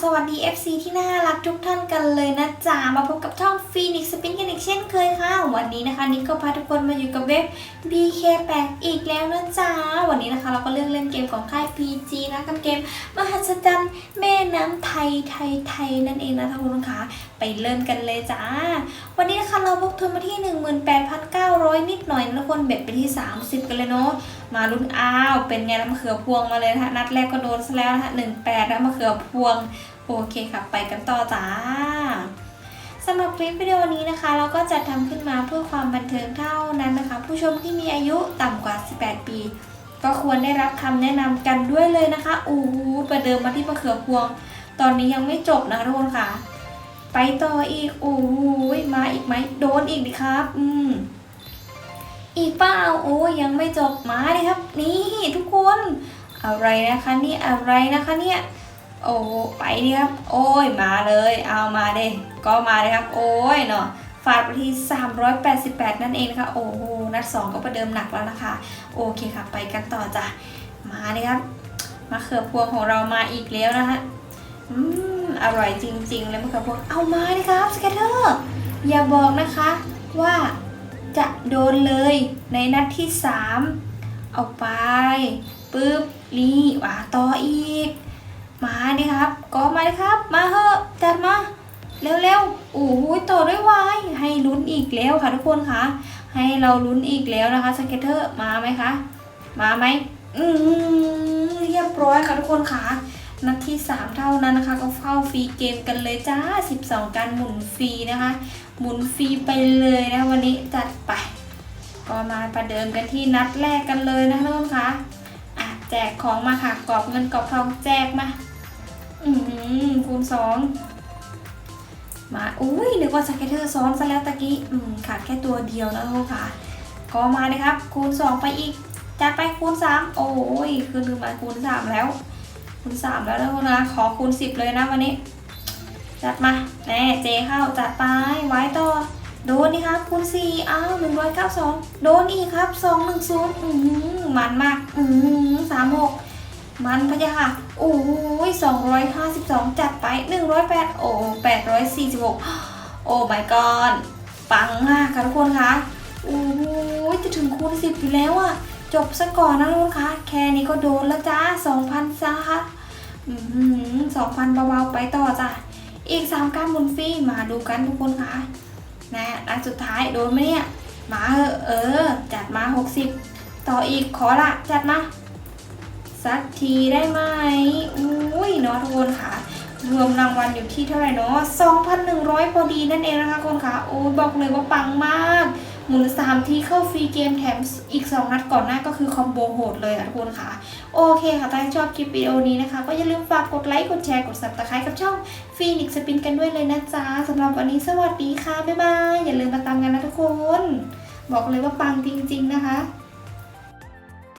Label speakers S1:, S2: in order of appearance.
S1: สวัสดี FC ที่น่ารักทุกท่านกันเลยนะจ๊ะ มาพบกับช่องฟีนิกซ์สปินกันอีกเช่นเคยค่ะ วันนี้นะคะนิกก็พาทุกคนมาอยู่กับเว็บ BK8 อีกแล้วนะจ๊ะ วันนี้นะคะเราก็เลือกเล่นเกมของค่าย PG นะกับเกม มหัศจรรย์แม่น้ำไทยไทยไทยนั่นเองนะทุกคนคะไปเริ่มกันเลยจ้า วันนี้นะคะเราพกทุนมาที่ 18,900 นิดหน่อยนะทุกคนเบ็ดไปที่ 30 กันเลยเนาะ มาลุ้นอ้าว เป็นไงแล้วมะเขือพวงมาเลยนะคะนัดแรกก็โดนซะแล้วนะคะหนึ่งแปดแล้วมะเขือพวง โอเคค่ะ ไปกันต่อจ้าสำหรับคลิปวิดีโอนี้นะคะ เราก็จะทำขึ้นมาเพื่อความบันเทิงเท่านั้นนะคะ ผู้ชมที่มีอายุต่ำกว่า 18 ปี ก็ควรได้รับคำแนะนำกันด้วยเลยนะคะอู้หูประเดิมมาที่มะเขือพวง ตอนนี้ยังไม่จบนะทุกคนค่ะ ไปต่ออีกโอ้โหมาอีกไหมโดนอีกดิครับ อืม อีกเปล่าโอ้ยังไม่จบมาเลยครับ นี่ทุกคน อะไรนะคะนี่อะไรนะคะเนี่ยโอ้ไปดิครับ โอ้ยมาเลย เอามาเด้ก็มาเลยครับ โอ้ยเนาะฟาดไปที่ 388 นั่นเองนะคะโอ้โหนัด 2 ก็ประเดิมหนักแล้วนะคะ โอเคค่ะไปกันต่อจ้ะมาเลยครับมะเขือพวงของเรามาอีกแล้วนะคะอืมอร่อยจริงๆเลยมะเขือพวงเอามาเลยครับสแกตเตอร์อย่าบอกนะคะว่า จะโดนเลยในนัดที่ 3 เอาไปปึ๊บนี่ว่าต่ออีก มาดิครับก็มาดิครับ มาเหอะจัดมาเร็วๆโอ้โหต่อด้วยวายให้ลุ้นอีกแล้วค่ะทุกคนคะให้เราลุ้นอีกแล้วนะคะสเก็ตเตอร์มาไหมคะ มาไหมอืมเรียบร้อยค่ะทุกคนคะนัดที่ 3 เท่านั้นนะคะ ก็เข้าฟรีเกมกันเลยจ้า 12 การหมุนฟรีนะคะ หมุนฟรีไปเลยนะวันนี้จัดไป ก็มาประเดิมกันที่นัดแรกกันเลยนะทุกคนคะอะแจกของมาค่ะกรอบเงินกรอบทองแจกมาอืมคูณสองมาอุ้ยนึกว่าสเก็ตเตอร์ซ้อนซะแล้วตะกี้อืมขาดแค่ตัวเดียวนะทุกคนค่ะก็มาเลยครับ คูณสองไปอีกจัดไปคูณสามโอ้ยคือลืมมาคูณสามแล้ว คูณสามแล้วนะทุกคนนะขอคูณสิบเลยนะวันนี้ จัดมาแน่เจเข้าจัดไปไว้ต่อ โดนนี่ครับคูณสี่อ้าวหนึ่งร้อยเก้าสองโดนอีกครับสองหนึ่งศูนย์อืมมันมากอืมสามหกมันพะยะค่ะโอ้ยสองร้อยห้าสิบสองจัดไปหนึ่งร้อยแปดโอ้แปดร้อยสี่สิบหกโอ้ my god ปังมากค่ะทุกคนคะโอ้ยจะถึงคูณสิบอยู่แล้วอะจบซะก่อนนะทุกคนคะแค่นี้ก็โดนแล้วจ้าสองพันซะค่ะสองพันเบาๆไปต่อจ้ะ อีก 3 การหมุนฟรีมาดูกันทุกคนคะนะอันสุดท้ายโดนไหมเนี่ยมาเอเออ จัดมา 60 ต่ออีกขอละ จัดมา สักทีได้ไหมอุ้ยเนาะทุกคนค่ะรวมรางวัลอยู่ที่เท่าไหร่เนาะ2,100 พอดีนั่นเองนะคะทุกคนค่ะโอ้ยบอกเลยว่าปังมาก หมุน3ทีเข้าฟรีเกมแถมอีก 2 นัดก่อนหน้าก็คือคอมโบโหดเลยอะทุกคนค่ะ โอเคค่ะถ้าชอบคลิปวิดีโอนี้นะคะ ก็อย่าลืมฝากกดไลค์ กดแชร์ กด subscribe กับช่องฟีนิกสปินกันด้วยเลยนะจ๊ะสำหรับวันนี้สวัสดีค่ะ บ๊ายบาย อย่าลืมมาตามกันนะทุกคน บอกเลยว่าปังจริง ๆ นะคะ